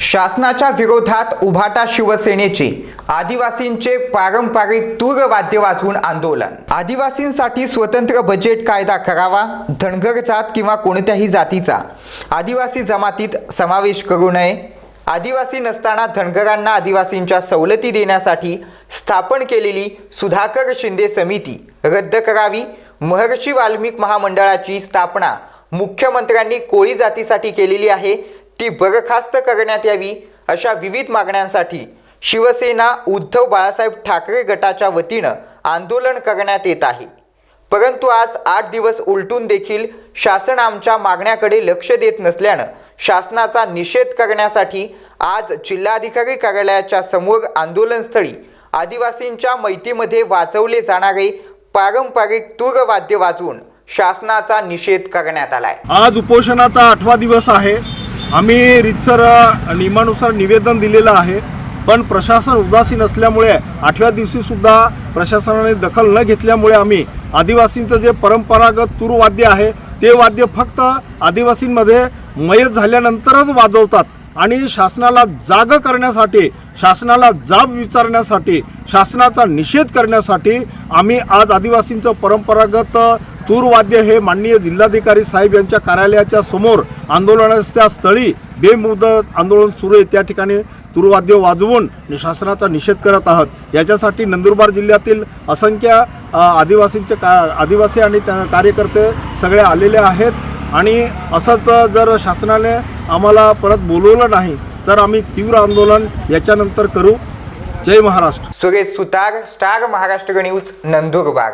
शासनाच्या विरोधात उभाटा शिवसेनेचे आदिवासींचे पारंपरिक तूर वाद्य वाजवून आंदोलन. आदिवासींसाठी स्वतंत्र बजेट कायदा करावा धनगर जात किंवा कोणत्याही जातीचा. आदिवासी जमातीत समावेश करू नये. आदिवासी नसताना धनगरांना आदिवासींच्या सवलती देण्यासाठी स्थापन केलेली सुधाकर शिंदे समिती रद्द करावी. महर्षी वाल्मिक महामंडळाची स्थापना मुख्यमंत्र्यांनी कोळी जातीसाठी केलेली आहे. ती बरखास्त करण्यात यावी अशा विविध मागण्यांसाठी शिवसेना उद्धव बाळासाहेब ठाकरे गटाच्या वतीनं आंदोलन करण्यात येत आहे. परंतु आज आठ दिवस उलटून देखील शासन आमच्या मागण्याकडे लक्ष देत नसल्यानं शासनाचा निषेध करण्यासाठी आज जिल्हाधिकारी कार्यालयाच्या समोर आंदोलनस्थळी आदिवासींच्या मैतीमध्ये वाजवले जाणारे पारंपरिक तूरवाद्य वाजवून शासनाचा निषेध करण्यात आलाय. आज उपोषणाचा आठवा दिवस आहे. आम्ही रितसर नियमानुसार निवेदन दिलेलं आहे पण प्रशासन उदासीन असल्यामुळे आठव्या दिवशीसुद्धा प्रशासनाने दखल न घेतल्यामुळे आम्ही आदिवासींचं जे परंपरागत तूर वाद्य आहे ते वाद्य फक्त आदिवासींमध्ये मयत झाल्यानंतरच वाजवतात आणि शासनाला जाग करण्यासाठी शासनाला जाब विचारण्यासाठी शासनाचा निषेध करण्यासाठी आम्ही आज आदिवासींचं परंपरागत तूरवाद्य हे माननीय जिल्हाधिकारी साहेब यांच्या कार्यालयाच्या समोर आंदोलनाच्या स्थळी बेमुदत आंदोलन सुरू आहे. त्या ठिकाणी तूरवाद्य वाजवून शासनाचा निषेध करत आहात. याच्यासाठी नंदुरबार जिल्ह्यातील असंख्य आदिवासींचे का आदिवासी आणि त्या कार्यकर्ते सगळे आलेले आहेत. आणि असंच जर शासनाने आम्हाला परत बोलवलं नाही तर आम्ही तीव्र आंदोलन याच्यानंतर करू. जय Maharashtra. Suresh Sutar star Maharashtra news Nandurbar.